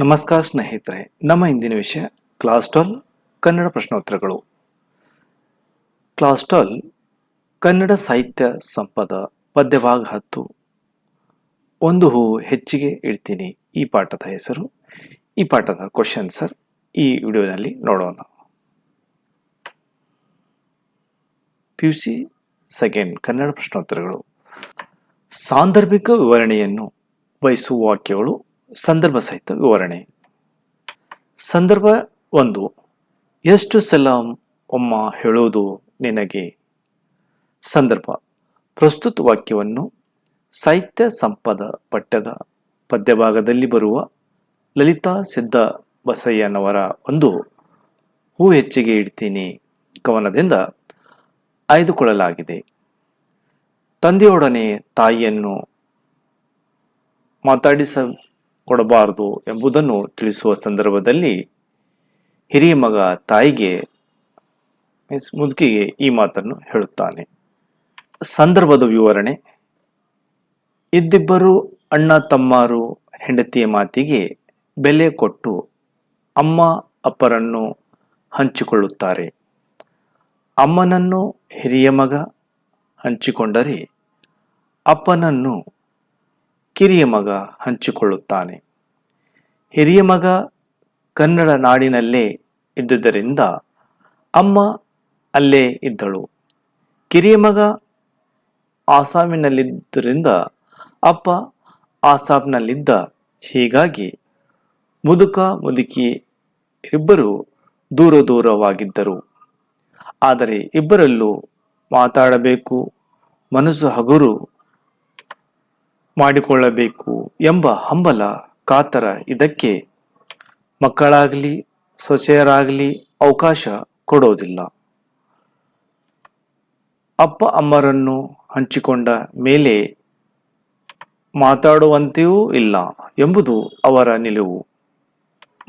ನಮಸ್ಕಾರ ಸ್ನೇಹಿತರೆ, ನಮ್ಮ ಇಂದಿನ ವಿಷಯ ಕ್ಲಾಸ್ ಟ್ವೆಲ್ ಕನ್ನಡ ಪ್ರಶ್ನೋತ್ತರಗಳು. ಕ್ಲಾಸ್ ಟ್ವೆಲ್ ಕನ್ನಡ ಸಾಹಿತ್ಯ ಸಂಪದ ಪದ್ಯಭಾಗ ಹತ್ತು. ಒಂದು ಹೂ ಹೆಚ್ಚಿಗೆ ಇಡ್ತೀನಿ. ಈ ಪಾಠದ ಹೆಸರು, ಈ ಪಾಠದ ಕ್ವಶನ್ ಸರ್ ಈ ವಿಡಿಯೋನಲ್ಲಿ ನೋಡೋಣ. P U C second Kannada ಪ್ರಶ್ನೋತ್ತರಗಳು. ಸಾಂದರ್ಭಿಕ ವಿವರಣೆಯನ್ನು ವಹಿಸುವ ವಾಕ್ಯಗಳು ಸಂದರ್ಭ ಸಹಿತ ವಿವರಣೆ. ಸಂದರ್ಭ ಒಂದು, ಎಷ್ಟು ಸಲ ಒಮ್ಮ ಹೇಳುವುದು ನಿನಗೆ? ಸಂದರ್ಭ, ಪ್ರಸ್ತುತ ವಾಕ್ಯವನ್ನು ಸಾಹಿತ್ಯ ಸಂಪದ ಪಠ್ಯದ ಪದ್ಯಭಾಗದಲ್ಲಿ ಬರುವ ಲಲಿತಾ ಸಿದ್ಧ ಬಸಯ್ಯನವರ ಒಂದು ಹೂ ಹೆಚ್ಚಿಗೆ ಇಡ್ತೀನಿ ಕವನದಿಂದ ಆಯ್ದುಕೊಳ್ಳಲಾಗಿದೆ. ತಂದೆಯೊಡನೆ ತಾಯಿಯನ್ನು ಮಾತಾಡಿಸ ಕೊಡಬಾರದು ಎಂಬುದನ್ನು ತಿಳಿಸುವ ಸಂದರ್ಭದಲ್ಲಿ ಹಿರಿಯ ಮಗ ತಾಯಿಗೆ ಮೀನ್ಸ್ ಮುದುಕಿಗೆ ಈ ಮಾತನ್ನು ಹೇಳುತ್ತಾನೆ. ಸಂದರ್ಭದ ವಿವರಣೆ. ಇದ್ದಿಬ್ಬರು ಅಣ್ಣ ತಮ್ಮಾರು ಹೆಂಡತಿಯ ಮಾತಿಗೆ ಬೆಲೆ ಕೊಟ್ಟು ಅಮ್ಮ ಅಪ್ಪರನ್ನು ಹಂಚಿಕೊಳ್ಳುತ್ತಾರೆ. ಅಮ್ಮನನ್ನು ಹಿರಿಯ ಮಗ ಹಂಚಿಕೊಂಡರೆ ಅಪ್ಪನನ್ನು ಕಿರಿಯ ಮಗ ಹಂಚಿಕೊಳ್ಳುತ್ತಾನೆ. ಹಿರಿಯ ಮಗ ಕನ್ನಡ ನಾಡಿನಲ್ಲೇ ಇದ್ದುದರಿಂದ ಅಮ್ಮ ಅಲ್ಲೇ ಇದ್ದಳು. ಕಿರಿಯ ಮಗ ಆಸಾಮಿನಲ್ಲಿದ್ದರಿಂದ ಅಪ್ಪ ಆಸಾಮ್ನಲ್ಲಿದ್ದ ಹೀಗಾಗಿ ಮುದುಕ ಮುದುಕಿ ಇಬ್ಬರು ದೂರ ದೂರವಾಗಿದ್ದರು ಆದರೆ ಇಬ್ಬರಲ್ಲೂ ಮಾತಾಡಬೇಕು, ಮನಸ್ಸು ಹಗುರು ಮಾಡಿಕೊಳ್ಳಬೇಕು ಎಂಬ ಹಂಬಲ ಕಾತರ ಇದಕ್ಕೆ ಮಕ್ಕಳಾಗಲಿ, ಸೊಸೆಯರಾಗಲಿ ಅವಕಾಶ ಕೊಡೋದಿಲ್ಲ. ಅಪ್ಪ ಅಮ್ಮರನ್ನು ಹಂಚಿಕೊಂಡ ಮೇಲೆ ಮಾತಾಡುವಂತೆಯೂ ಇಲ್ಲ ಎಂಬುದು ಅವರ ನಿಲುವು.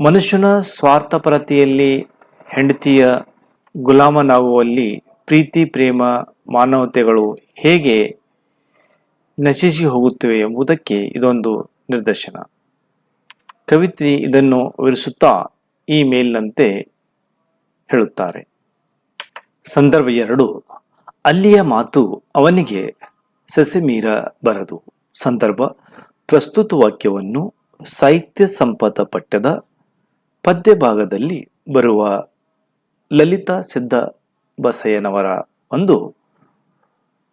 ಮನುಷ್ಯನ ಸ್ವಾರ್ಥಪರತೆಯಲ್ಲಿ ಹೆಂಡತಿಯ ಗುಲಾಮನಾಗುವಲ್ಲಿ ಪ್ರೀತಿ, ಪ್ರೇಮ, ಮಾನವತೆಗಳು ಹೇಗೆ ನಶಿಸಿ ಹೋಗುತ್ತಿವೆ ಎಂಬುದಕ್ಕೆ ಇದೊಂದು ನಿದರ್ಶನ ಕವಿತ್ರಿ ಇದನ್ನು ವಿವರಿಸುತ್ತಾ ಈ ಮೇಲಿನಂತೆ ಹೇಳುತ್ತಾರೆ. ಸಂದರ್ಭ ಎರಡು. ಅಲ್ಲಿಯ ಮಾತು ಅವನಿಗೆ ಸೆಸೆಮೀರ ಬರದು. ಸಂದರ್ಭ. ಪ್ರಸ್ತುತ ವಾಕ್ಯವನ್ನು ಸಾಹಿತ್ಯ ಸಂಪದ ಪಠ್ಯದ ಪದ್ಯ ಭಾಗದಲ್ಲಿ ಬರುವ ಲಲಿತಾ ಸಿದ್ಧ ಬಸಯ್ಯನವರ ಒಂದು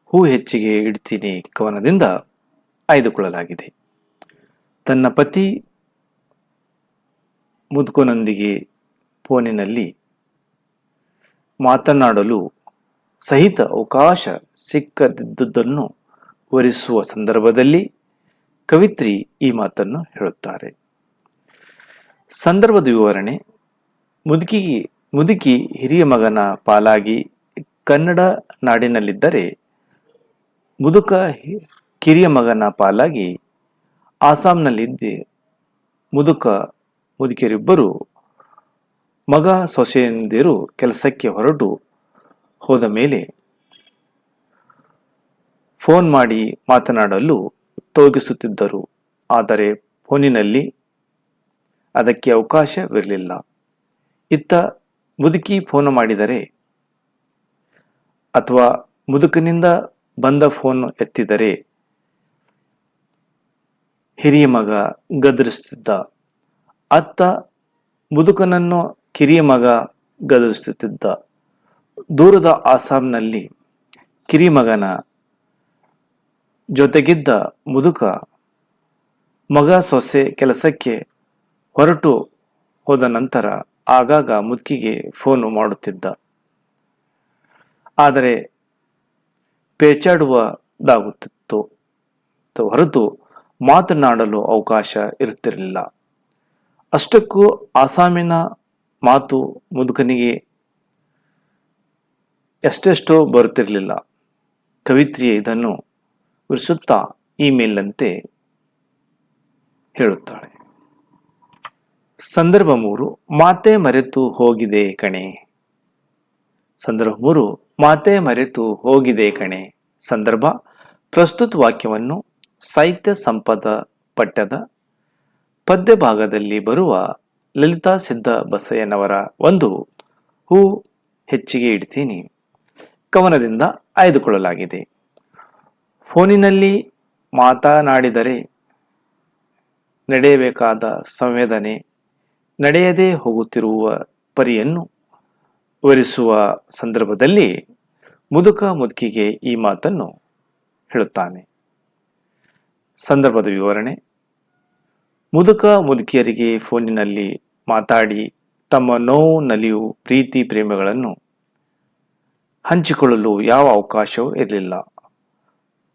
ಹೂ ಹೆಚ್ಚಿಗೆ ಇಡ್ತೀನಿ ಕವನದಿಂದ ಆಯ್ದುಕೊಳ್ಳಲಾಗಿದೆ. ತನ್ನ ಪತಿ ಮುದುಕನೊಂದಿಗೆ ಫೋನಿನಲ್ಲಿ ಮಾತನಾಡಲು ಸಹಿತ ಅವಕಾಶ ಸಿಕ್ಕದಿದ್ದುದನ್ನು ವರಿಸುವ ಸಂದರ್ಭದಲ್ಲಿ ಕವಿತ್ರಿ ಈ ಮಾತನ್ನು ಹೇಳುತ್ತಾರೆ. ಸಂದರ್ಭದ ವಿವರಣೆ, ಮುದುಕಿಗೆ, ಮುದುಕಿ ಹಿರಿಯ ಮಗನ ಪಾಲಾಗಿ ಕನ್ನಡ ನಾಡಿನಲ್ಲಿದ್ದರೆ ಮುದುಕ ಕಿರಿಯ ಮಗನ ಪಾಲಾಗಿ ಆಸಾಂನಲ್ಲಿದ್ದೆ. ಮುದುಕ ಮುದುಕಿಯರಿಬ್ಬರು ಮಗ ಸೊಸೆಯಂದಿರು ಕೆಲಸಕ್ಕೆ ಹೊರಟು ಹೋದ ಮೇಲೆ ಫೋನ್ ಮಾಡಿ ಮಾತನಾಡಲು ತೋಗಿಸುತ್ತಿದ್ದರು ಆದರೆ ಫೋನಿನಲ್ಲಿ ಅದಕ್ಕೆ ಅವಕಾಶವಿರಲಿಲ್ಲ. ಇತ್ತ ಮುದುಕಿ ಫೋನ್ ಮಾಡಿದರೆ, ಅಥವಾ ಮುದುಕನಿಂದ ಬಂದ ಫೋನ್ ಎತ್ತಿದರೆ ಹಿರಿಯ ಮಗ ಗದರಿಸುತ್ತಿದ್ದ. ಅತ್ತ ಮುದುಕನನ್ನು ಕಿರಿಯ ಮಗ ಗದರಿಸುತ್ತಿದ್ದ. ದೂರದ ಆಸಾಂನಲ್ಲಿ ಕಿರಿಯ ಮಗನ ಜೊತೆಗಿದ್ದ ಮುದುಕ ಮಗ ಸೊಸೆ ಕೆಲಸಕ್ಕೆ ಹೊರಟು ಹೋದ ನಂತರ ಆಗಾಗ ಮುದುಕಿಗೆ ಫೋನು ಮಾಡುತ್ತಿದ್ದ. ಆದರೆ ಪೇಚಾಡುವುದಾಗುತ್ತಿತ್ತು. ಹೊರತು ಮಾತನಾಡಲು ಅವಕಾಶ ಇರುತ್ತಿರಲಿಲ್ಲ. ಅಷ್ಟಕ್ಕೂ ಆಸಾಮಿನ ಮಾತು ಮುದುಕನಿಗೆ ಎಷ್ಟೆಷ್ಟೋ ಬರುತ್ತಿರಲಿಲ್ಲ. ಕವಿತ್ರಿಯೇ ಇದನ್ನು ವಿರಿಸುತ್ತಾ ಈ ಮೇಲಿನಂತೆ ಹೇಳುತ್ತಾಳೆ. ಸಂದರ್ಭ ಮೂರು, ಮಾತೆ ಮರೆತು ಹೋಗಿದೆ ಕಣೆ. ಸಂದರ್ಭ ಮೂರು, ಮಾತೆ ಮರೆತು ಹೋಗಿದೆ ಕಣೆ. ಸಂದರ್ಭ, ಪ್ರಸ್ತುತ ವಾಕ್ಯವನ್ನು ಸಾಹಿತ್ಯ ಸಂಪದ ಪಠ್ಯದ ಪದ್ಯ ಭಾಗದಲ್ಲಿ ಬರುವ ಲಲಿತಾ ಸಿದ್ಧ ಬಸಯ್ಯನವರ ಒಂದು ಹೂ ಹೆಚ್ಚಿಗೆ ಇಡ್ತೀನಿ. ಕವನದಿಂದ ಆಯ್ದುಕೊಳ್ಳಲಾಗಿದೆ. ಫೋನಿನಲ್ಲಿ ಮಾತನಾಡಿದರೆ ನಡೆಯಬೇಕಾದ ಸಂವೇದನೆ ನಡೆಯದೇ ಹೋಗುತ್ತಿರುವ ಪರಿಯನ್ನು ವಿವರಿಸುವ ಸಂದರ್ಭದಲ್ಲಿ ಮುದುಕ ಮುದುಕಿಗೆ ಈ ಮಾತನ್ನು ಹೇಳುತ್ತಾನೆ. ಸಂದರ್ಭದ ವಿವರಣೆ. ಮುದುಕ ಮುದುಕಿಯರಿಗೆ ಫೋನಿನಲ್ಲಿ ಮಾತಾಡಿ ತಮ್ಮ ನೋವು ನಲಿಯು ಪ್ರೀತಿ, ಪ್ರೇಮಗಳನ್ನು ಹಂಚಿಕೊಳ್ಳಲು ಯಾವ ಅವಕಾಶವೂ ಇರಲಿಲ್ಲ.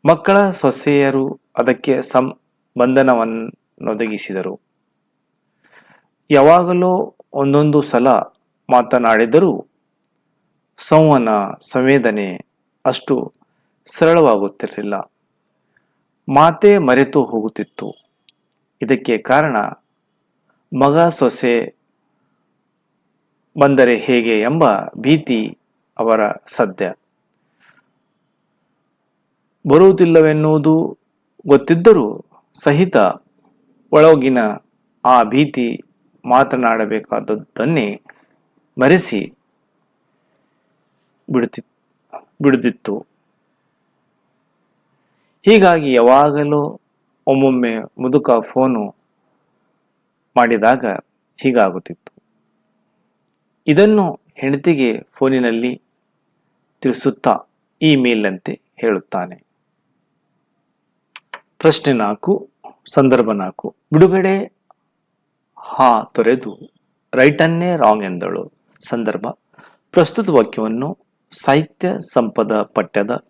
ಮಕ್ಕಳ ಸೊಸೆಯರು ಅದಕ್ಕೆ ಸಂಬಂಧನವನ್ನೊದಗಿಸಿದರು ಯಾವಾಗಲೋ ಒಂದೊಂದು ಸಲ ಮಾತನಾಡಿದರೂ ಸಂವಹನ ಸಂವೇದನೆ ಅಷ್ಟು ಸರಳವಾಗುತ್ತಿರಲಿಲ್ಲ. ಮಾತೆ ಮರೆತು ಹೋಗುತ್ತಿತ್ತು. ಇದಕ್ಕೆ ಕಾರಣ, ಮಗ ಸೊಸೆ ಬಂದರೆ ಹೇಗೆ ಎಂಬ ಭೀತಿ ಅವರ ಸದ್ಯ. ಬರುವುದಿಲ್ಲವೆನ್ನುವುದು ಗೊತ್ತಿದ್ದರೂ ಸಹಿತ ಒಳಗಿನ ಆ ಭೀತಿ ಮಾತನಾಡಬೇಕಾದದ್ದನ್ನೇ ಮರೆಸಿ ಬಿಡುತ್ತಿ ಬಿಡುತ್ತಿತ್ತು ಹೀಗಾಗಿ ಯಾವಾಗಲೂ ಒಮ್ಮೊಮ್ಮೆ ಮುದುಕ ಫೋನು ಮಾಡಿದಾಗ ಹೀಗಾಗುತ್ತಿತ್ತು. ಇದನ್ನು ಹೆಂಡತಿಗೆ ಫೋನಿನಲ್ಲಿ ತಿಳಿಸುತ್ತಾ ಈ ಮೇಲಂತೆ ಹೇಳುತ್ತಾನೆ. ಪ್ರಶ್ನೆ ನಾಲ್ಕು, ಸಂದರ್ಭ ನಾಲ್ಕು. ಬಿಡುಗಡೆ ಹಾ ತೊರೆದು, ರೈಟನ್ನೇ ರಾಂಗ್ ಎಂದಳು. ಸಂದರ್ಭ, ಪ್ರಸ್ತುತ ವಾಕ್ಯವನ್ನು ಸಾಹಿತ್ಯ ಸಂಪದ ಪಠ್ಯದ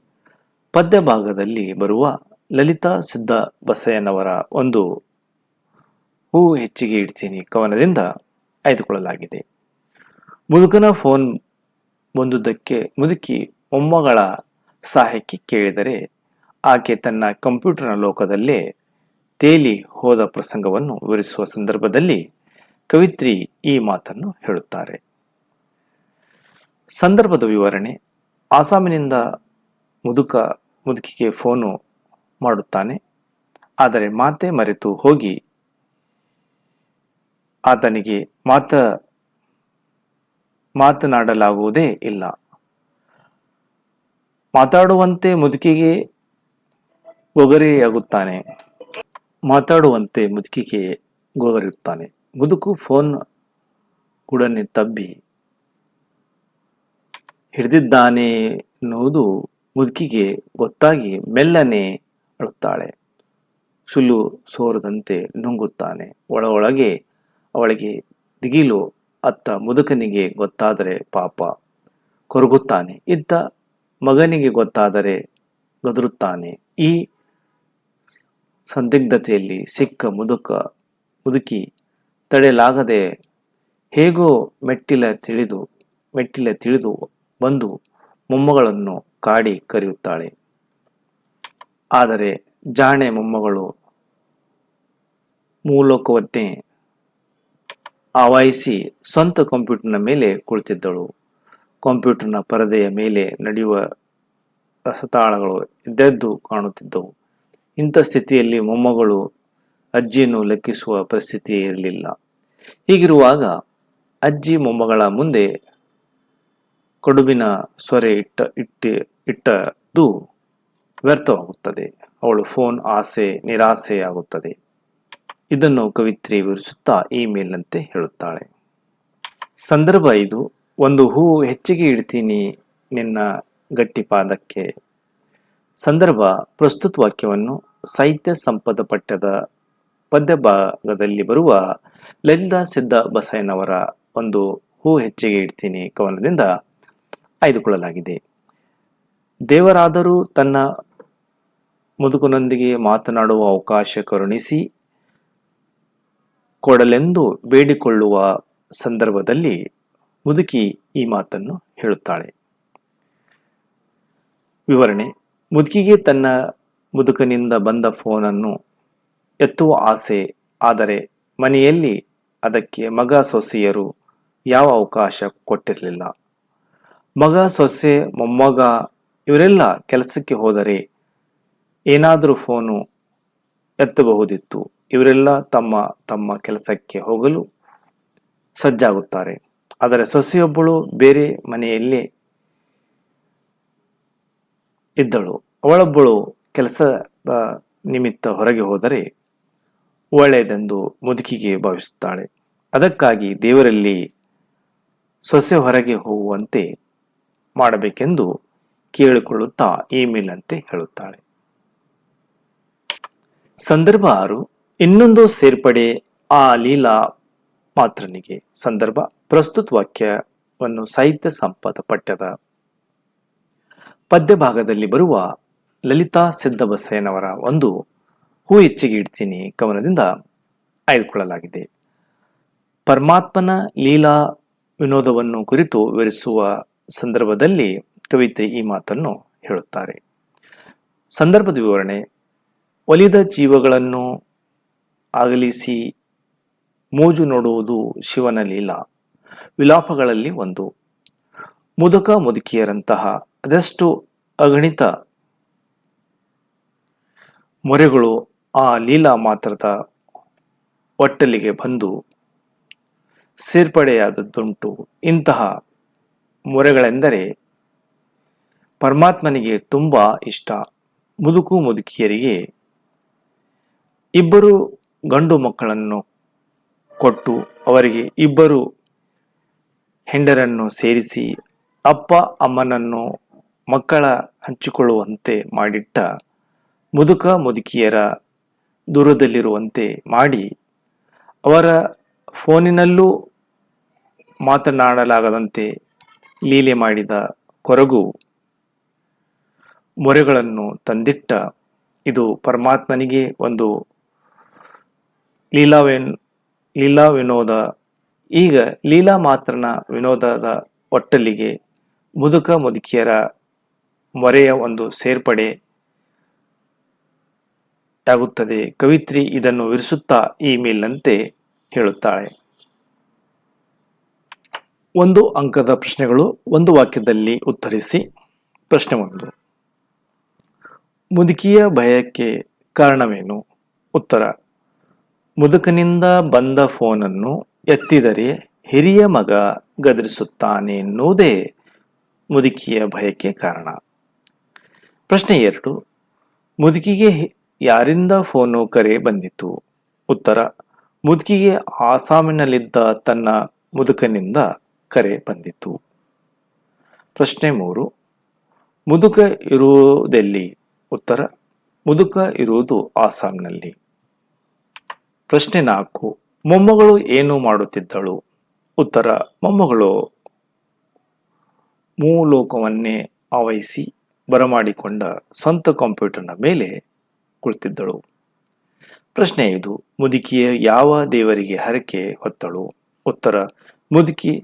ಪದ್ಯ ಭಾಗದಲ್ಲಿ ಬರುವ ಲಲಿತಾ ಸಿದ್ಧ ಬಸಯ್ಯನವರ ಒಂದು ಹೂ ಹೆಚ್ಚಿಗೆ ಇಡ್ತೀನಿ ಕವನದಿಂದ ಆಯ್ದುಕೊಳ್ಳಲಾಗಿದೆ. ಮುದುಕನ ಫೋನ್ ಬಂದುದಕ್ಕೆ ಮುದುಕಿ ಮೊಮ್ಮಗಳ ಸಹಾಯಕ್ಕೆ ಕೇಳಿದರೆ ಆಕೆ ತನ್ನ ಕಂಪ್ಯೂಟರ್ನ ಲೋಕದಲ್ಲೇ ತೇಲಿ ಹೋದ ಪ್ರಸಂಗವನ್ನು ವಿವರಿಸುವ ಸಂದರ್ಭದಲ್ಲಿ ಕವಿತ್ರಿ ಈ ಮಾತನ್ನು ಹೇಳುತ್ತಾರೆ. ಸಂದರ್ಭದ ವಿವರಣೆ. ಆಸಾಮಿನಿಂದ ಮುದುಕ, ಮುದುಕಿಗೆ ಫೋನು ಮಾಡುತ್ತಾನೆ. ಆದರೆ ಮಾತೆ ಮರೆತು ಹೋಗಿ. ಆತನಿಗೆ, ಮಾತ, ಮಾತನಾಡಲಾಗುವುದೇ ಇಲ್ಲ. ಮಾತಾಡುವಂತೆ ಮುದುಕಿಗೆ ಗೊಗರೆಯಾಗುತ್ತಾನೆ. ಮಾತಾಡುವಂತೆ ಮುದುಕಿಗೆ ಗೊಗರಿಯುತ್ತಾನೆ. ಮುದುಕು ಫೋನ್ ಗುಡನೆ ತಬ್ಬಿ ಹಿಡಿದಿದ್ದಾನೆ ಎನ್ನುವುದು ಮುದುಕಿಗೆ ಗೊತ್ತಾಗಿ ಮೆಲ್ಲನೆ ಅಳುತ್ತಾಳೆ. ಸುಲು ಸೋರದಂತೆ ನುಂಗುತ್ತಾನೆ. ಒಳ ಒಳಗೆ ಅವಳಿಗೆ ದಿಗಿಲು ಅತ್ತ ಮುದುಕನಿಗೆ ಗೊತ್ತಾದರೆ ಪಾಪ. ಕೊರಗುತ್ತಾನೆ. ಇತ್ತ ಮಗನಿಗೆ ಗೊತ್ತಾದರೆ ಗದರುತ್ತಾನೆ. ಈ ಸಂದಿಗ್ಧತೆಯಲ್ಲಿ ಸಿಕ್ಕ ಮುದುಕ, ಮುದುಕಿ ತಡೆಯಲಾಗದೆ ಹೇಗೋ ಮೆಟ್ಟಿಲ ತಿಳಿದು ಮೆಟ್ಟಿಲ ತಿಳಿದು ಬಂದು ಮೊಮ್ಮಗಳನ್ನು ಕಾಡಿ ಕರೆಯುತ್ತಾಳೆ. ಆದರೆ ಜಾಣೆ ಮೊಮ್ಮಗಳು ಮೂಲೋಕವನ್ನೇ ಆವಾಯಿಸಿ ಸ್ವಂತ ಕಂಪ್ಯೂಟರ್ನ ಮೇಲೆ ಕುಳಿತಿದ್ದಳು. ಕಂಪ್ಯೂಟರ್ನ ಪರದೆಯ ಮೇಲೆ ನಡೆಯುವ ರಸತಾಳಗಳು ಎದ್ದೆದ್ದು ಕಾಣುತ್ತಿದ್ದವು. ಇಂಥ ಸ್ಥಿತಿಯಲ್ಲಿ ಮೊಮ್ಮಗಳು ಅಜ್ಜಿಯನ್ನು ಲೆಕ್ಕಿಸುವ ಪರಿಸ್ಥಿತಿಯೇ ಇರಲಿಲ್ಲ. ಹೀಗಿರುವಾಗ ಅಜ್ಜಿ ಮೊಮ್ಮಗಳ ಮುಂದೆ ಕಡುಬಿನ ಸೊರೆ ಇಟ್ಟ, ಇಟ್ಟಿ, ಇಟ್ಟದ್ದು ವ್ಯರ್ಥವಾಗುತ್ತದೆ. ಅವಳು ಫೋನ್ ಆಸೆ, ನಿರಾಸೆ ಆಗುತ್ತದೆ. ಇದನ್ನು ಕವಿತ್ರಿ ವಿವರಿಸುತ್ತಾ ಈ ಮೇಲಿನಂತೆ ಹೇಳುತ್ತಾಳೆ. ಸಂದರ್ಭ ಇದು ಒಂದು ಹೂವು ಹೆಚ್ಚಿಗೆ ಇಡ್ತೀನಿ ನಿನ್ನ ಗಟ್ಟಿ ಪಾದಕ್ಕೆ. ಸಂದರ್ಭ. ಪ್ರಸ್ತುತ ವಾಕ್ಯವನ್ನು ಸಾಹಿತ್ಯ ಸಂಪದ ಪಠ್ಯದ ಪದ್ಯ ಭಾಗದಲ್ಲಿ ಬರುವ ಲಲಿತಾ ಸಿದ್ಧ ಬಸಯ್ಯನವರ ಒಂದು ಹೂ ಹೆಚ್ಚಿಗೆ ಇಡ್ತೀನಿ ಕವನದಿಂದ ಆಯ್ದುಕೊಳ್ಳಲಾಗಿದೆ. ದೇವರಾದರೂ ತನ್ನ ಮುದುಕನೊಂದಿಗೆ ಮಾತನಾಡುವ ಅವಕಾಶ ಕರುಣಿಸಿ ಕೊಡಲೆಂದು ಬೇಡಿಕೊಳ್ಳುವ ಸಂದರ್ಭದಲ್ಲಿ ಮುದುಕಿ ಈ ಮಾತನ್ನು ಹೇಳುತ್ತಾಳೆ. ವಿವರಣೆ, ಮುದುಕಿಗೆ ತನ್ನ ಮುದುಕನಿಂದ ಬಂದ ಫೋನನ್ನು ಎತ್ತುವ ಆಸೆ, ಆದರೆ ಮನೆಯಲ್ಲಿ ಅದಕ್ಕೆ ಮಗ ಸೊಸೆಯರು ಯಾವ ಅವಕಾಶ ಕೊಟ್ಟಿರಲಿಲ್ಲ. ಮಗ, ಸೊಸೆ, ಮೊಮ್ಮಗ, ಇವರೆಲ್ಲ ಕೆಲಸಕ್ಕೆ ಹೋದರೆ ಏನಾದರೂ ಫೋನು ಎತ್ತಬಹುದಿತ್ತು. ಇವರೆಲ್ಲ ತಮ್ಮ ತಮ್ಮ ಕೆಲಸಕ್ಕೆ ಹೋಗಲು ಸಜ್ಜಾಗುತ್ತಾರೆ. ಆದರೆ ಸೊಸೆಯೊಬ್ಬಳು ಬೇರೆ ಮನೆಯಲ್ಲೇ ಇದ್ದಳು. ಅವಳೊಬ್ಬಳು ಕೆಲಸದ ನಿಮಿತ್ತ ಹೊರಗೆ ಹೋದರೆ ಒಳ್ಳೆಯದೆಂದು ಮುದುಕಿಗೆ ಭಾವಿಸುತ್ತಾಳೆ. ಅದಕ್ಕಾಗಿ ದೇವರಲ್ಲಿ ಸೊಸೆ ಹೊರಗೆ ಹೋಗುವಂತೆ ಮಾಡಬೇಕೆಂದು ಕೇಳಿಕೊಳ್ಳುತ್ತಾ ಇಮೇಲ್ ಅಂತೆ ಹೇಳುತ್ತಾಳೆ. ಸಂದರ್ಭ ಆರು. ಇನ್ನೊಂದು ಸೇರ್ಪಡೆ ಆ ಲೀಲಾ ಪಾತ್ರನಿಗೆ. ಸಂದರ್ಭ. ಪ್ರಸ್ತುತ ವಾಕ್ಯವನ್ನು ಸಾಹಿತ್ಯ ಸಂಪದ ಪಠ್ಯದ ಪದ್ಯ ಭಾಗದಲ್ಲಿ ಬರುವ ಲಲಿತಾ ಸಿದ್ದಬಸಯ್ಯನವರ ಒಂದು ಹೂ ಹೆಚ್ಚಿಗೆ ಇಡ್ತೀನಿ ಕವನದಿಂದ ಆಯ್ದುಕೊಳ್ಳಲಾಗಿದೆ. ಪರಮಾತ್ಮನ ಲೀಲಾ ವಿನೋದವನ್ನು ಕುರಿತು ವಿವರಿಸುವ ಸಂದರ್ಭದಲ್ಲಿ ಕವಿತೆ ಈ ಮಾತನ್ನು ಹೇಳುತ್ತಾರೆ. ಸಂದರ್ಭದ ವಿವರಣೆ, ಒಲಿದ ಜೀವಗಳನ್ನು ಅಗಲಿಸಿ ಮೋಜು ನೋಡುವುದು ಶಿವನ ಲೀಲಾ, ವಿಲಾಪಗಳಲ್ಲಿ ಒಂದು. ಮುದುಕ ಮುದುಕಿಯರಂತಹ ಅದೆಷ್ಟು ಅಗಣಿತ ಮೊರೆಗಳು ಆ ಲೀಲಾ ಮಾತ್ರದ ಒಟ್ಟಲಿಗೆ ಬಂದು ಸೇರ್ಪಡೆಯಾದದ್ದುಂಟು. ಇಂತಹ ಮೊರೆಗಳೆಂದರೆ ಪರಮಾತ್ಮನಿಗೆ ತುಂಬ ಇಷ್ಟ, ಮುದುಕು ಮುದುಕಿಯರಿಗೆ ಇಬ್ಬರು ಗಂಡು ಮಕ್ಕಳನ್ನು ಕೊಟ್ಟು ಅವರಿಗೆ ಇಬ್ಬರು ಹೆಂಡರನ್ನು ಸೇರಿಸಿ ಅಪ್ಪ, ಅಮ್ಮನನ್ನು ಮಕ್ಕಳ ಹಂಚಿಕೊಳ್ಳುವಂತೆ ಮಾಡಿಟ್ಟ ಮುದುಕ ಮುದುಕಿಯರ ದೂರದಲ್ಲಿರುವಂತೆ ಮಾಡಿ ಅವರ ಫೋನಿನಲ್ಲೂ ಮಾತನಾಡಲಾಗದಂತೆ ಲೀಲೆ ಮಾಡಿದ ಕೊರಗು ಮೊರೆಗಳನ್ನು ತಂದಿಟ್ಟ ಇದು ಪರಮಾತ್ಮನಿಗೆ ಒಂದು ಲೀಲಾವೆನ್ ಲೀಲಾ ವಿನೋದ ಈಗ ಲೀಲಾ ಮಾತ್ರನ ವಿನೋದದ ಒಟ್ಟಲಿಗೆ ಮುದುಕ ಮುದುಕಿಯರ ಮೊರೆಯ ಒಂದು ಸೇರ್ಪಡೆ ಆಗುತ್ತದೆ. ಕವಿತ್ರಿ ಇದನ್ನು ವಿರಿಸುತ್ತಾ ಈ ಮೇಲಿನಂತೆ ಹೇಳುತ್ತಾಳೆ. ಒಂದು ಅಂಕದ ಪ್ರಶ್ನೆಗಳು ಒಂದು ವಾಕ್ಯದಲ್ಲಿ ಉತ್ತರಿಸಿ. ಪ್ರಶ್ನೆ ಒಂದು. ಮುದುಕಿಯ ಭಯಕ್ಕೆ ಕಾರಣವೇನು? ಉತ್ತರ. ಮುದುಕನಿಂದ ಬಂದ ಫೋನನ್ನು ಎತ್ತಿದರೆ ಹಿರಿಯ ಮಗ ಗದರಿಸುತ್ತಾನೆ ಎನ್ನುವುದೇ ಮುದುಕಿಯ ಭಯಕ್ಕೆ ಕಾರಣ. ಪ್ರಶ್ನೆ ಎರಡು. ಮುದುಕಿಗೆ ಯಾರಿಂದ ಫೋನು ಕರೆ ಬಂದಿತು? ಉತ್ತರ. ಮುದುಕಿಗೆ ಆಸಾಮಿನಲ್ಲಿದ್ದ ತನ್ನ ಮುದುಕನಿಂದ ಕರೆ ಬಂದಿತು ಪ್ರಶ್ನೆ ಮೂರು, ಮುದುಕ ಇರುವುದೆಲ್ಲಿ? ಉತ್ತರ, ಮುದುಕ ಇರುವುದು ಆಸಾಂನಲ್ಲಿ ಪ್ರಶ್ನೆ ನಾಲ್ಕು, ಮೊಮ್ಮಗಳು ಏನು ಮಾಡುತ್ತಿದ್ದಳು? ಉತ್ತರ, ಮೊಮ್ಮಗಳು ಮೂಲೋಕವನ್ನೇ ಆವಹಿಸಿ ಬರಮಾಡಿಕೊಂಡ ಸ್ವಂತ ಕಂಪ್ಯೂಟರ್ನ ಮೇಲೆ ಕುಳಿತಿದ್ದಳು. ಪ್ರಶ್ನೆ ಐದು, ಮುದುಕಿಯ ಯಾವ ದೇವರಿಗೆ ಹರಕೆ ಹೊತ್ತಳು? ಉತ್ತರ, ಮುದುಕಿ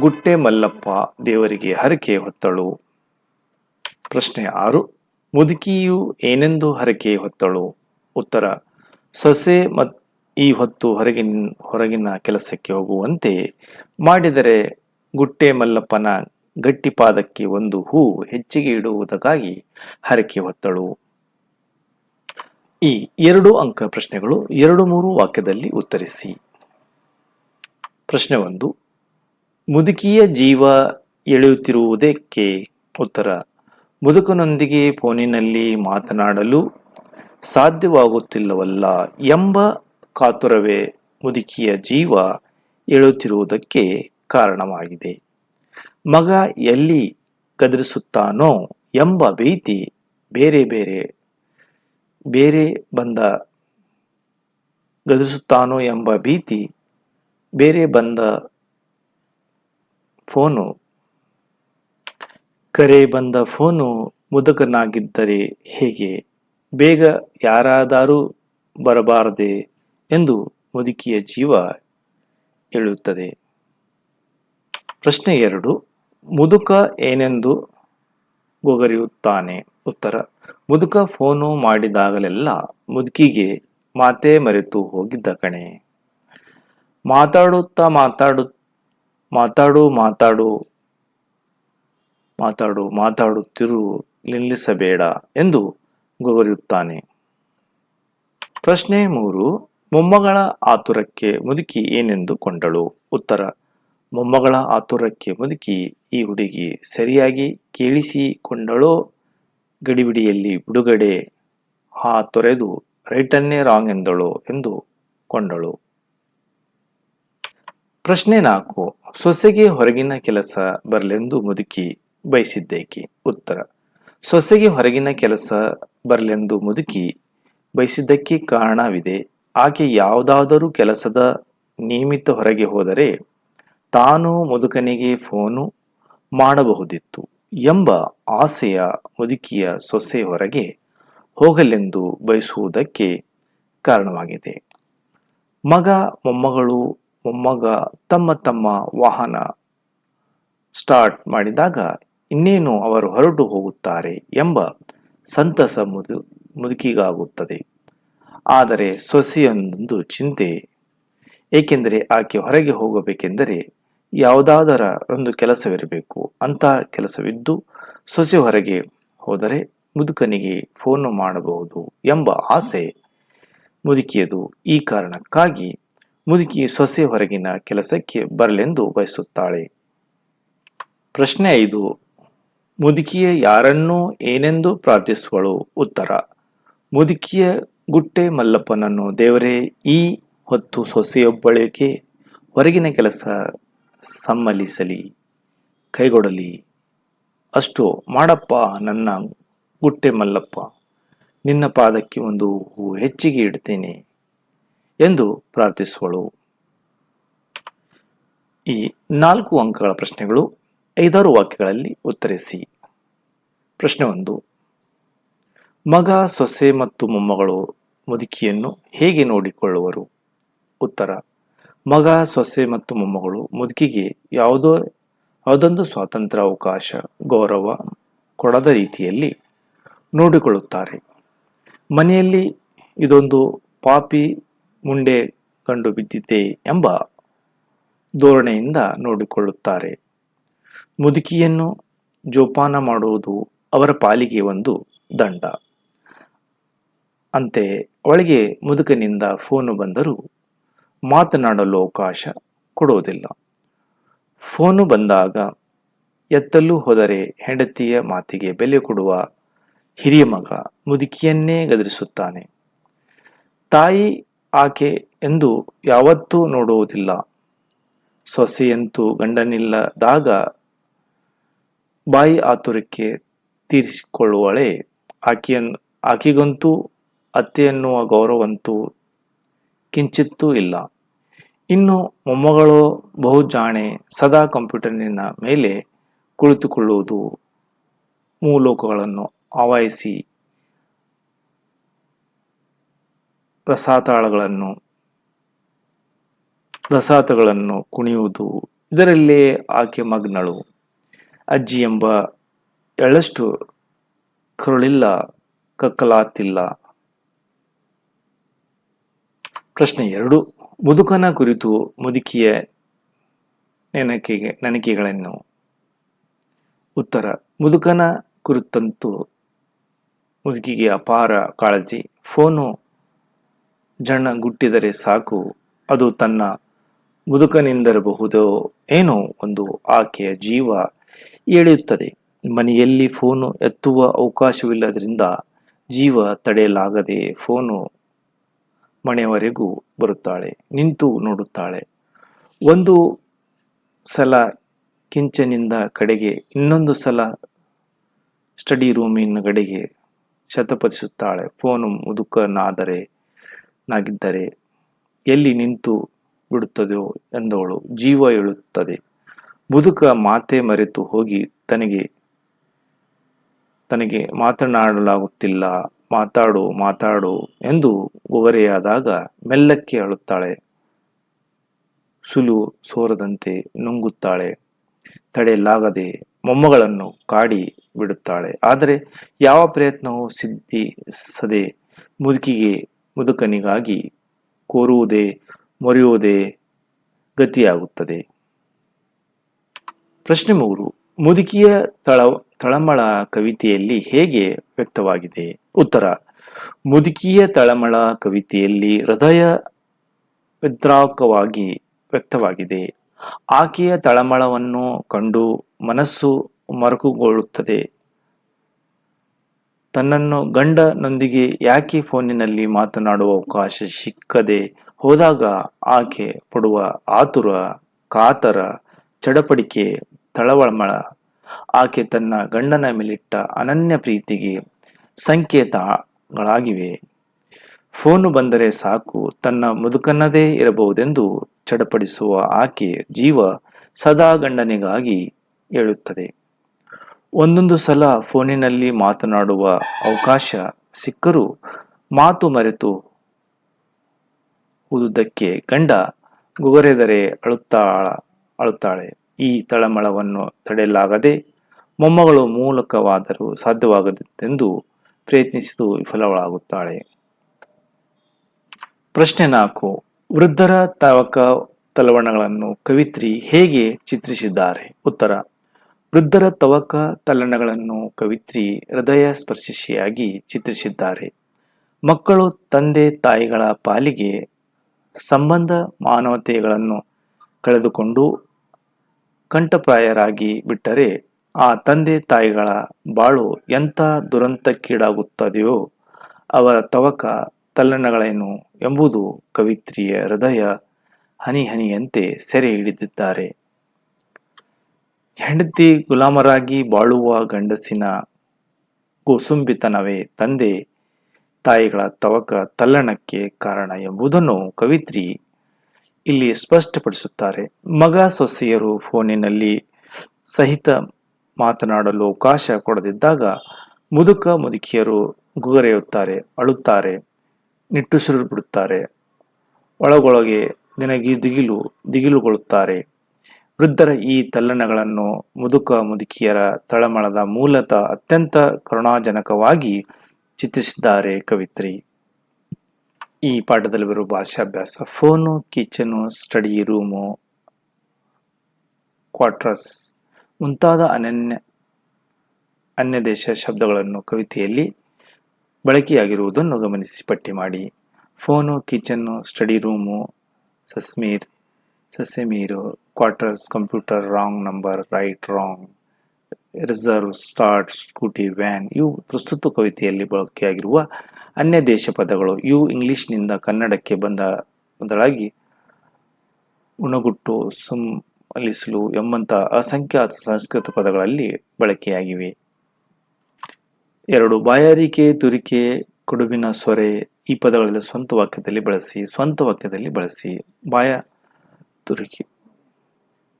ಗುಟ್ಟೆ ಮಲ್ಲಪ್ಪ ದೇವರಿಗೆ ಹರಕೆ ಹೊತ್ತಳು. ಪ್ರಶ್ನೆ ಆರು, ಮುದುಕಿಯು ಏನೆಂದು ಹರಕೆ ಹೊತ್ತಳು? ಉತ್ತರ, ಸೊಸೆ ಮತ್ ಈ ಹೊತ್ತು ಹೊರಗಿನ ಹೊರಗಿನ ಕೆಲಸಕ್ಕೆ ಹೋಗುವಂತೆ ಮಾಡಿದರೆ ಗುಟ್ಟೆ ಮಲ್ಲಪ್ಪನ ಗಟ್ಟಿಪಾದಕ್ಕೆ ಒಂದು ಹೂ ಹೆಚ್ಚಿಗೆ ಇಡುವುದಕ್ಕಾಗಿ ಹರಕೆ ಹೊತ್ತಳು. ಈ ಎರಡು ಅಂಕ ಪ್ರಶ್ನೆಗಳು ಎರಡು ಮೂರು ವಾಕ್ಯದಲ್ಲಿ ಉತ್ತರಿಸಿ. ಪ್ರಶ್ನೆ ಒಂದು ಮುದುಕಿಯ ಜೀವ ಎಳೆಯುತ್ತಿರುವುದಕ್ಕೆ ಉತ್ತರ. ಮುದುಕನೊಂದಿಗೆ ಫೋನಿನಲ್ಲಿ ಮಾತನಾಡಲು ಸಾಧ್ಯವಾಗುತ್ತಿಲ್ಲವಲ್ಲ ಎಂಬ ಕಾತುರವೇ ಮುದುಕಿಯ ಜೀವ ಎಳೆಯುತ್ತಿರುವುದಕ್ಕೆ ಕಾರಣವಾಗಿದೆ. ಮಗ ಎಲ್ಲಿ ಕದರಿಸುತ್ತಾನೋ ಎಂಬ ಭೀತಿ ಬೇರೆ ಬೇರೆ ಬೇರೆ ಬಂದ ಗದರಿಸುತ್ತಾನೋ ಎಂಬ ಭೀತಿ ಬೇರೆ ಬಂದ ಫೋನು. ಕರೆ ಬಂದ ಫೋನು ಮುದುಕನಾಗಿದ್ದರೆ ಹೇಗೆ? ಬೇಗ ಯಾರಾದರೂ ಬರಬಾರದೆ ಎಂದು ಮುದುಕಿಯ ಜೀವ ಹೇಳುತ್ತದೆ. ಪ್ರಶ್ನೆ ಎರಡು, ಮುದುಕ ಏನೆಂದು ಗೊಗರಿಯುತ್ತಾನೆ? ಉತ್ತರ, ಮುದುಕ ಫೋನು ಮಾಡಿದಾಗಲೆಲ್ಲ ಮುದುಕಿಗೆ ಮಾತೇ ಮರೆತು ಹೋಗಿದ್ದ ಕಣೆ. ಮಾತಾಡುತ್ತಾ ಮಾತಾಡು ಮಾತಾಡು ಮಾತಾಡು ಮಾತಾಡು, ಮಾತಾಡುತ್ತಿರು, ನಿಲ್ಲಿಸಬೇಡ ಎಂದು ಗೊಗರಿಯುತ್ತಾನೆ. ಪ್ರಶ್ನೆ ಮೂರು, ಮೊಮ್ಮಗಳ ಆತುರಕ್ಕೆ ಮುದುಕಿ ಏನೆಂದು ಕೊಂಡಳು? ಉತ್ತರ, ಮೊಮ್ಮಗಳ ಆತುರಕ್ಕೆ ಮುದುಕಿ ಈ ಹುಡುಗಿ ಸರಿಯಾಗಿ ಕೇಳಿಸಿಕೊಂಡಳೋ ಗಡಿಬಿಡಿಯಲ್ಲಿ ಬಿಡುಗಡೆ, ಹಾ, ತೊರೆದು ರೈಟನ್ನೇ ರಾಂಗ್ ಎಂದಳು ಎಂದು ಕೊಂಡಳು. ಪ್ರಶ್ನೆ ನಾಲ್ಕು, ಸೊಸೆಗೆ ಹೊರಗಿನ ಕೆಲಸ ಬರಲೆಂದು ಮುದುಕಿ ಬಯಸಿದ್ದೇಕೆ? ಉತ್ತರ, ಸೊಸೆಗೆ ಹೊರಗಿನ ಕೆಲಸ ಬರಲೆಂದು ಮುದುಕಿ ಬಯಸಿದ್ದಕ್ಕೆ ಕಾರಣವಿದೆ. ಆಕೆ ಯಾವುದಾದರೂ ಕೆಲಸದ ನಿಯಮಿತ ಹೊರಗೆ ಹೋದರೆ ತಾನು ಮುದುಕನಿಗೆ ಫೋನು ಮಾಡಬಹುದಿತ್ತು ಎಂಬ ಆಸೆಯ ಮುದುಕಿಯ ಸೊಸೆ ಹೊರಗೆ ಹೋಗಲೆಂದು ಬಯಸುವುದಕ್ಕೆ ಕಾರಣವಾಗಿದೆ. ಮಗ, ಮೊಮ್ಮಗಳು ಮೊಮ್ಮಗ ತಮ್ಮ ತಮ್ಮ ವಾಹನ ಸ್ಟಾರ್ಟ್ ಮಾಡಿದಾಗ ಇನ್ನೇನು ಅವರು ಹೊರಟು ಹೋಗುತ್ತಾರೆ ಎಂಬ ಸಂತಸ ಮುದು, ಮುದುಕಿಗಾಗುತ್ತದೆ. ಆದರೆ ಸೊಸೆಯೊಂದು ಚಿಂತೆ, ಏಕೆಂದರೆ ಆಕೆ ಹೊರಗೆ ಹೋಗಬೇಕೆಂದರೆ ಯಾವುದಾದರ ಒಂದು ಕೆಲಸವಿರಬೇಕು ಅಂತಹ ಕೆಲಸವಿದ್ದು ಸೊಸೆ ಹೊರಗೆ ಹೋದರೆ ಮುದುಕನಿಗೆ ಫೋನು ಮಾಡಬಹುದು ಎಂಬ ಆಸೆ ಮುದುಕಿಯದು. ಈ ಕಾರಣಕ್ಕಾಗಿ ಮುದುಕಿ ಸೊಸೆ ಹೊರಗಿನ ಕೆಲಸಕ್ಕೆ ಬರಲೆಂದು ಬಯಸುತ್ತಾಳೆ. ಪ್ರಶ್ನೆ ಐದು. ಮುದುಕಿಯ ಯಾರನ್ನೂ ಏನೆಂದು ಪ್ರಾರ್ಥಿಸುವಳು? ಉತ್ತರ. ಮುದುಕಿಯ ಗುಟ್ಟೆ ಮಲ್ಲಪ್ಪನನ್ನು ದೇವರೇ, ಈ ಹೊತ್ತು ಸೊಸೆಯೊಬ್ಬಳಿಗೆ ಹೊರಗಿನ ಕೆಲಸ ಸಮ್ಮಲಿಸಲಿ, ಕೈಗೊಡಲಿ. ಅಷ್ಟು, ಮಾಡಪ್ಪ ನನ್ನ ಗುಟ್ಟೆ ಮಲ್ಲಪ್ಪ, ನಿನ್ನ ಪಾದಕ್ಕೆ ಒಂದು ಹೂ ಹೆಚ್ಚಿಗೆ ಇಡ್ತೇನೆ. ಎಂದು ಪ್ರಾರ್ಥಿಸುವಳು. ಈ ನಾಲ್ಕು ಅಂಕಗಳ ಪ್ರಶ್ನೆಗಳು ಐದಾರು ವಾಕ್ಯಗಳಲ್ಲಿ ಉತ್ತರಿಸಿ. ಪ್ರಶ್ನೆ ಒಂದು, ಮಗ, ಸೊಸೆ ಮತ್ತು ಮೊಮ್ಮಗಳು ಮುದುಕಿಯನ್ನು ಹೇಗೆ ನೋಡಿಕೊಳ್ಳುವರು? ಉತ್ತರ, ಮಗ, ಸೊಸೆ ಮತ್ತು ಮೊಮ್ಮಗಳು ಮುದುಕಿಗೆ ಯಾವುದೋ, ಯಾವುದೊಂದು ಸ್ವಾತಂತ್ರ್ಯ ಅವಕಾಶ, ಗೌರವ ಕೊಡದ ರೀತಿಯಲ್ಲಿ ನೋಡಿಕೊಳ್ಳುತ್ತಾರೆ. ಮನೆಯಲ್ಲಿ ಇದೊಂದು ಪಾಪಿ ಮುಂಡೆ ಕಂಡು ಬಿದ್ದಿದೆ ಎಂಬ ಧೋರಣೆಯಿಂದ ನೋಡಿಕೊಳ್ಳುತ್ತಾರೆ. ಮುದುಕಿಯನ್ನು ಜೋಪಾನ ಮಾಡುವುದು ಅವರ ಪಾಲಿಗೆ ಒಂದು ದಂಡ. ಅಂತೆ ಅವಳಿಗೆ ಮುದುಕನಿಂದ ಫೋನು ಬಂದರೂ ಮಾತನಾಡಲು ಅವಕಾಶ ಕೊಡುವುದಿಲ್ಲ. ಫೋನು ಬಂದಾಗ ಎತ್ತಲು ಹೋದರೆ ಹೆಂಡತಿಯ ಮಾತಿಗೆ ಬೆಲೆ ಕೊಡುವ ಹಿರಿಯ ಮಗ ಮುದುಕಿಯನ್ನೇ ಗದರಿಸುತ್ತಾನೆ. ತಾಯಿ ಆಕೆ ಎಂದು ಯಾವತ್ತೂ ನೋಡುವುದಿಲ್ಲ. ಸೊಸೆಯಂತೂ ಗಂಡನಿಲ್ಲದಾಗ ಬಾಯಿ ಆತುರಕ್ಕೆ ತೀರಿಸಿಕೊಳ್ಳುವಳೆ. ಆಕೆಯನ್ನು ಆಕೆಗಂತೂ ಅತ್ತೆ ಎನ್ನುವ ಗೌರವಂತೂ ಕಿಂಚಿತ್ತೂ ಇಲ್ಲ. ಇನ್ನು ಮೊಮ್ಮಗಳು ಬಹು ಜಾಣೆ ಸದಾ ಕಂಪ್ಯೂಟರಿನ ಮೇಲೆ ಕುಳಿತುಕೊಳ್ಳುವುದು ಮೂಲೋಕಗಳನ್ನು ಆವಾಹಿಸಿ ರಸಾತಾಳಗಳನ್ನು, ರಸಾತಗಳನ್ನು ಕುಣಿಯುವುದು, ಇದರಲ್ಲೇ ಆಕೆ ಮಗ್ನಳು. ಅಜ್ಜಿ ಎಂಬ ಎಳ್ಳಷ್ಟು ಕರುಳಿಲ್ಲ, ಕಕ್ಕಲಾತಿಲ್ಲ. ಪ್ರಶ್ನೆ ಎರಡು, ಮುದುಕನ ಕುರಿತು ಮುದುಕಿಯ ನೆನಕೆಗೆ ನೆನಕೆಗಳನ್ನು. ಉತ್ತರ, ಮುದುಕನ ಕುರಿತಂತೂ ಮುದುಕಿಗೆ ಅಪಾರ ಕಾಳಜಿ. ಫೋನು ಜಣ್ಣ ಗುಟ್ಟಿದರೆ ಸಾಕು, ಅದು ತನ್ನ ಮುದುಕನಿಂದಿರಬಹುದೋ ಏನೋ ಒಂದು ಆಕೆಯ ಜೀವ ಎಳೆಯುತ್ತದೆ. ಮನೆಯಲ್ಲಿ ಫೋನು ಎತ್ತುವ ಅವಕಾಶವಿಲ್ಲದ್ರಿಂದ ಜೀವ ತಡೆಯಲಾಗದೆ ಫೋನು ಮನೆಯವರೆಗೂ ಬರುತ್ತಾಳೆ, ನಿಂತು ನೋಡುತ್ತಾಳೆ. ಒಂದು ಸಲ ಕಿಂಚನಿಂದ ಕಡೆಗೆ, ಇನ್ನೊಂದು ಸಲ ಸ್ಟಡಿ ರೂಮಿನ ಕಡೆಗೆ ಶತಪಥಿಸುತ್ತಾಳೆ. ಫೋನು ಮುದುಕನಾದರೆ ನಾಗಿದ್ದರೆ ಎಲ್ಲಿ ನಿಂತು ಬಿಡುತ್ತದೆಯೋ ಎಂದವಳು ಜೀವ ಹೇಳುತ್ತದೆ. ಮುದುಕ ಮಾತೆ ಮರೆತು ಹೋಗಿ ತನಗೆ ತನಗೆ ಮಾತನಾಡಲಾಗುತ್ತಿಲ್ಲ. ಮಾತಾಡು ಮಾತಾಡು ಎಂದು ಗೊಗರೆಯಾದಾಗ ಮೆಲ್ಲಕ್ಕೆ ಅಳುತ್ತಾಳೆ. ಸುಲು ಸೋರದಂತೆ ನುಂಗುತ್ತಾಳೆ. ತಡೆಯಲಾಗದೆ ಮೊಮ್ಮಗಳನ್ನು ಕಾಡಿ ಬಿಡುತ್ತಾಳೆ. ಆದರೆ ಯಾವ ಪ್ರಯತ್ನವೂ ಸಿದ್ಧಿಸದೆ ಮುದುಕಿಗೆ ಮುದುಕನಿಗಾಗಿ ಕೋರುವುದೇ, ಮೊರೆಯುವುದೇ ಗತಿಯಾಗುತ್ತದೆ. ಪ್ರಶ್ನೆ ಮೂರು. ಮುದುಕಿಯ ತಳ, ತಳಮಳ ಕವಿತೆಯಲ್ಲಿ ಹೇಗೆ ವ್ಯಕ್ತವಾಗಿದೆ? ಉತ್ತರ. ಮುದುಕಿಯ ತಳಮಳ ಕವಿತೆಯಲ್ಲಿ ಹೃದಯ ವಿದ್ರಾಕವಾಗಿ ವ್ಯಕ್ತವಾಗಿದೆ. ಆಕೆಯ ತಳಮಳವನ್ನು ಕಂಡು ಮನಸ್ಸು ಮರುಕುಗೊಳ್ಳುತ್ತದೆ. ತನ್ನನ್ನು ಗಂಡನೊಂದಿಗೆ ಯಾಕೆ ಫೋನಿನಲ್ಲಿ ಮಾತನಾಡುವ ಅವಕಾಶ ಸಿಕ್ಕದೆ ಹೋದಾಗ ಆಕೆ ಪಡುವ ಆತುರ, ಕಾತರ, ಚಡಪಡಿಕೆ, ತಳವಳಮಳ. ಆಕೆ ತನ್ನ ಗಂಡನ ಮೇಲಿಟ್ಟ ಅನನ್ಯ ಪ್ರೀತಿಗೆ ಸಂಕೇತಗಳಾಗಿವೆ. ಫೋನು ಬಂದರೆ ಸಾಕು, ತನ್ನ ಮುದುಕನ್ನದೇ ಇರಬಹುದೆಂದು ಚಡಪಡಿಸುವ ಆಕೆ ಜೀವ ಸದಾ ಗಂಡನಿಗಾಗಿ ಹೇಳುತ್ತದೆ ಒಂದೊಂದು ಸಲ ಫೋನಿನಲ್ಲಿ ಮಾತನಾಡುವ ಅವಕಾಶ ಸಿಕ್ಕರೂ ಮಾತು ಮರೆತು ಉದುದಕ್ಕೆ ಗಂಡ ಗುಗರೆದರೆ ಅಳುತ್ತಾಳ ಅಳುತ್ತಾಳೆ. ಈ ತಳಮಳವನ್ನು ತಡೆಯಲಾಗದೆ ಮೊಮ್ಮಗಳು ಮೂಲಕವಾದರೂ ಸಾಧ್ಯವಾಗದೆಂದು ಪ್ರಯತ್ನಿಸಿದು ವಿಫಲವಾಗುತ್ತಾಳೆ. ಪ್ರಶ್ನೆ ನಾಲ್ಕು. ವೃದ್ಧರ ತಾವಕ ತಲವಣಗಳನ್ನು ಕವಿತ್ರಿ ಹೇಗೆ ಚಿತ್ರಿಸಿದ್ದಾರೆ? ಉತ್ತರ. ವೃದ್ಧರ ತವಕ ತಲ್ಲಣಗಳನ್ನು ಕವಿತ್ರಿ ಹೃದಯ ಸ್ಪರ್ಶಿಸಿಯಾಗಿ ಚಿತ್ರಿಸಿದ್ದಾರೆ. ಮಕ್ಕಳು, ತಂದೆ, ತಾಯಿಗಳ ಪಾಲಿಗೆ ಸಂಬಂಧ ಮಾನವತೆಗಳನ್ನು ಕಳೆದುಕೊಂಡು ಕಂಠಪ್ರಾಯರಾಗಿ ಬಿಟ್ಟರೆ ಆ ತಂದೆ, ತಾಯಿಗಳ ಬಾಳು ಎಂಥ ದುರಂತಕ್ಕೀಡಾಗುತ್ತದೆಯೋ ಅವರ ತವಕ ತಲ್ಲಣಗಳೇನು ಎಂಬುದು ಕವಿತ್ರಿಯ ಹೃದಯ ಹನಿ ಹನಿಯಂತೆ ಸೆರೆ ಹಿಡಿದಿದ್ದಾರೆ. ಹೆಂಡತಿ ಗುಲಾಮರಾಗಿ ಬಾಳುವ ಗಂಡಸಿನ ಕುಸುಂಬಿತನವೇ ತಂದೆ, ತಾಯಿಗಳ ತವಕ ತಲ್ಲಣಕ್ಕೆ ಕಾರಣ ಎಂಬುದನ್ನು ಕವಿತ್ರಿ ಇಲ್ಲಿ ಸ್ಪಷ್ಟಪಡಿಸುತ್ತಾರೆ. ಮಗ ಸೊಸೆಯರು ಫೋನಿನಲ್ಲಿ ಸಹಿತ ಮಾತನಾಡಲು ಅವಕಾಶ ಕೊಡದಿದ್ದಾಗ ಮುದುಕ ಮುದುಕಿಯರು ಗುಗರೆಯುತ್ತಾರೆ, ಅಳುತ್ತಾರೆ, ನಿಟ್ಟುಸಿರು ಬಿಡುತ್ತಾರೆ, ಒಳಗೊಳಗೆ ದಿನಗಿ ದಿಗಿಲು ದಿಗಿಲುಗೊಳ್ಳುತ್ತಾರೆ. ವೃದ್ಧರ ಈ ತಲ್ಲಣಗಳನ್ನು ಮುದುಕ ಮುದುಕಿಯರ ತಳಮಳದ ಮೂಲತ ಅತ್ಯಂತ ಕರುಣಾಜನಕವಾಗಿ ಚಿತ್ರಿಸಿದ್ದಾರೆ ಕವಿತ್ರಿ. ಈ ಪಾಠದಲ್ಲಿ ಬರುವ ಭಾಷಾಭ್ಯಾಸ phone, kitchen, study room quarters ಮುಂತಾದ ಅನನ್ಯ ಅನ್ಯ ದೇಶ ಶಬ್ದಗಳನ್ನು ಕವಿತೆಯಲ್ಲಿ ಬಳಕೆಯಾಗಿರುವುದನ್ನು ಗಮನಿಸಿ ಪಟ್ಟಿ ಮಾಡಿ. ಫೋನು ಕಿಚನ್ನು ಸ್ಟಡಿ ರೂಮು, ಸಸ್ಮೀರ್ ಸಸೆಮೀರು quarters computer wrong number right wrong reserve start scooty van ಇವು ಪ್ರಸ್ತುತ ಕವಿತೆಯಲ್ಲಿ ಬಳಕೆಯಾಗಿರುವ ಅನ್ಯ ದೇಶ ಪದಗಳು. ಇವು ಇಂಗ್ಲಿಷ್ನಿಂದ ಕನ್ನಡಕ್ಕೆ ಬಂದ ಬದಲಾಗಿ ಉಣಗುಟ್ಟು, ಸುಮ್ಮಲಿಸಲು ಎಂಬಂಥ ಅಸಂಖ್ಯಾತ ಸಂಸ್ಕೃತ ಪದಗಳಲ್ಲಿ ಬಳಕೆಯಾಗಿವೆ. ಎರಡು, ಬಾಯಾರಿಕೆ, ತುರಿಕೆ, ಕಡುಬಿನ ಸೊರೆ ಈ ಪದಗಳೆಲ್ಲ ಸ್ವಂತ ವಾಕ್ಯದಲ್ಲಿ ಬಳಸಿ, ಸ್ವಂತ ವಾಕ್ಯದಲ್ಲಿ ಬಳಸಿ, ಬಾಯ ತುರಿಕೆ.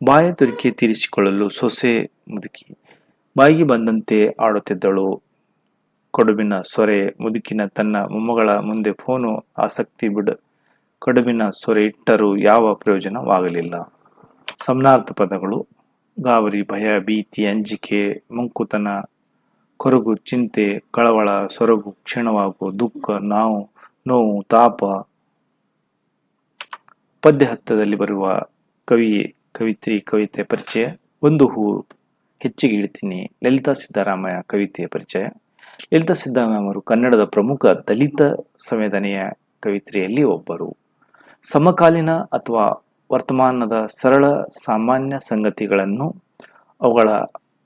ಬಾಯ ತುರಿಕೆ ತೀರಿಸಿಕೊಳ್ಳಲು ಸೊಸೆ ಮುದುಕಿ. ಬಾಯಿಗೆ ಬಂದಂತೆ ಆಡುತ್ತಿದ್ದಳು. ಕಡುಬಿನ ಸೊರೆ ಮುದುಕಿನ ತನ್ನ ಮೊಮ್ಮಗಳ ಮುಂದೆ ಫೋನು ಆಸಕ್ತಿ ಬಿಡ. ಕಡುಬಿನ ಸೊರೆ ಇಟ್ಟರೂ ಯಾವ ಪ್ರಯೋಜನವಾಗಲಿಲ್ಲ. ಸಮನಾರ್ಥ ಪದಗಳು. ಗಾಬರಿ, ಭಯ, ಭೀತಿ, ಅಂಜಿಕೆ, ಮುಂಕುತನ, ಕೊರಗು, ಚಿಂತೆ, ಕಳವಳ, ಸೊರಗು, ಕ್ಷೀಣವಾಗು, ದುಃಖ, ನಾವು, ನೋವು, ತಾಪ ಪದ್ಯ ಹತ್ತದಲ್ಲಿ ಬರುವ ಕವಿ, ಕವಿತ್ರಿ, ಕವಿತೆ ಪರಿಚಯ, ಒಂದು ಹೂ ಹೆಚ್ಚಿಗೆ ಇಳ್ತೀನಿ ಲಲಿತಾ ಸಿದ್ದರಾಮಯ್ಯ ಕವಿತೆಯ ಪರಿಚಯ. ಲಲಿತಾ ಸಿದ್ದರಾಮಯ್ಯ ಅವರು ಕನ್ನಡದ ಪ್ರಮುಖ ದಲಿತ ಸಂವೇದನೆಯ ಕವಿತ್ರಿಯಲ್ಲಿ ಒಬ್ಬರು. ಸಮಕಾಲೀನ ಅಥವಾ ವರ್ತಮಾನದ ಸರಳ ಸಾಮಾನ್ಯ ಸಂಗತಿಗಳನ್ನು ಅವುಗಳ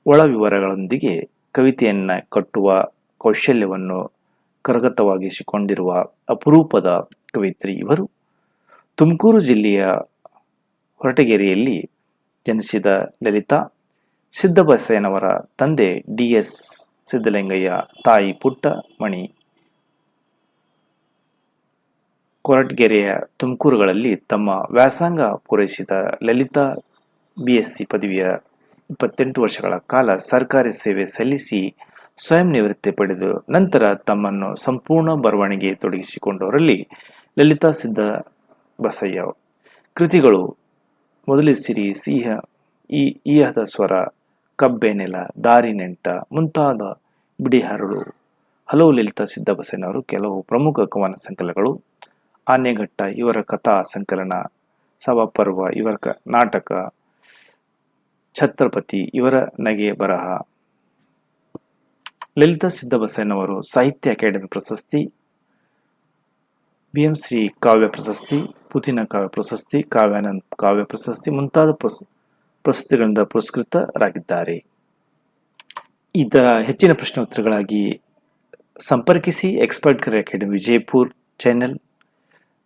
ಒಳ ವಿವರಗಳೊಂದಿಗೆ ಕವಿತೆಯನ್ನ ಕಟ್ಟುವ ಕೌಶಲ್ಯವನ್ನು ಕರಗತವಾಗಿಸಿಕೊಂಡಿರುವ ಅಪರೂಪದ ಕವಿತ್ರಿ ಇವರು. ತುಮಕೂರು ಜಿಲ್ಲೆಯ ಹೊರಟಗೆರೆಯಲ್ಲಿ ಜನಿಸಿದ ಲಲಿತಾ ಸಿದ್ದಬಸಯ್ಯನವರ ತಂದೆ ಡಿ ಎಸ್ ಸಿದ್ದಲಿಂಗಯ್ಯ, ತಾಯಿ ಪುಟ್ಟಮಣಿ ಕೊರಟಗೆರೆಯ ತುಮಕೂರುಗಳಲ್ಲಿ ತಮ್ಮ ವ್ಯಾಸಂಗ ಪೂರೈಸಿದ ಲಲಿತಾ ಬಿ ಎಸ್ ಸಿ ಪದವಿಯ ಇಪ್ಪತ್ತೆಂಟು ವರ್ಷಗಳ ಕಾಲ ಸರ್ಕಾರಿ ಸೇವೆ ಸಲ್ಲಿಸಿ ಸ್ವಯಂ ನಿವೃತ್ತಿ ಪಡೆದು ನಂತರ ತಮ್ಮನ್ನು ಸಂಪೂರ್ಣ ಬರವಣಿಗೆ ತೊಡಗಿಸಿಕೊಂಡವರಲ್ಲಿ ಲಲಿತಾ ಸಿದ್ದ ಬಸಯ್ಯ ಕೃತಿಗಳು ಮೊದಲಿಸಿರಿ ಸಿಂಹ, ಈ ಈಹದ ಸ್ವರ ಕಬ್ಬೆನೆಲ ದಾರಿನೆಂಟ ದಾರಿ ನೆಂಟ, ಮುಂತಾದ ಬಿಡಿಹರಳು, ಹಲವು ಲಲಿತ ಸಿದ್ದಬಸಯ್ಯನವರು, ಕೆಲವು ಪ್ರಮುಖ ಕವನ ಸಂಕಲನಗಳು, ಆನೆಘಟ್ಟ, ಇವರ ಕಥಾ ಸಂಕಲನ ಸವಪರ್ವ ಇವರ ಕ, ನಾಟಕ, ಛತ್ರಪತಿ, ಇವರ ನಗೆ ಬರಹ. ಲಲಿತ ಸಿದ್ದಬಸಯ್ಯನವರು ಸಾಹಿತ್ಯ ಅಕಾಡೆಮಿ ಪ್ರಶಸ್ತಿ, ಬಿ ಎಂ ಶ್ರೀ ಕಾವ್ಯ ಪ್ರಶಸ್ತಿ ಪುತಿನ ಕಾವ್ಯ ಪ್ರಶಸ್ತಿ ಕಾವ್ಯಾನಂದ್ ಕಾವ್ಯ ಪ್ರಶಸ್ತಿ ಮುಂತಾದ ಪ್ರಶಸ್ತಿಗಳಿಂದ ಪುರಸ್ಕೃತರಾಗಿದ್ದಾರೆ. ಇದರ ಹೆಚ್ಚಿನ ಪ್ರಶ್ನೋತ್ತರಗಳಾಗಿ ಸಂಪರ್ಕಿಸಿ ಎಕ್ಸ್ಪರ್ಟ್ ಕರೆ ಅಕಾಡೆಮಿ ವಿಜಯಪುರ್ ಚಾನೆಲ್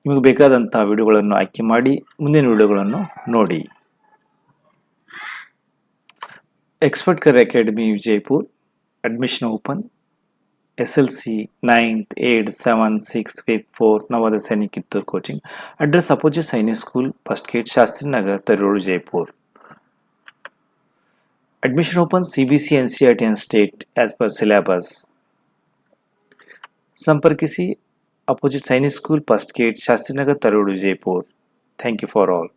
ನಿಮಗೆ ಬೇಕಾದಂಥ ವಿಡಿಯೋಗಳನ್ನು ಆಯ್ಕೆ ಮಾಡಿ, ಮುಂದಿನ ವಿಡಿಯೋಗಳನ್ನು ನೋಡಿ. Expert career academy Vijayapur admission open SLC 9th 8 7 6 4 Navodaya Sainik Kittur coaching. Address opposite Sainik school, first gate, Shastri Nagar Tarod Jaipur. Admission open CBSE NCERT and state as per syllabus संपर्क किसी opposite Sainik school, first gate, Shastri Nagar Tarod Jaipur. Thank you for all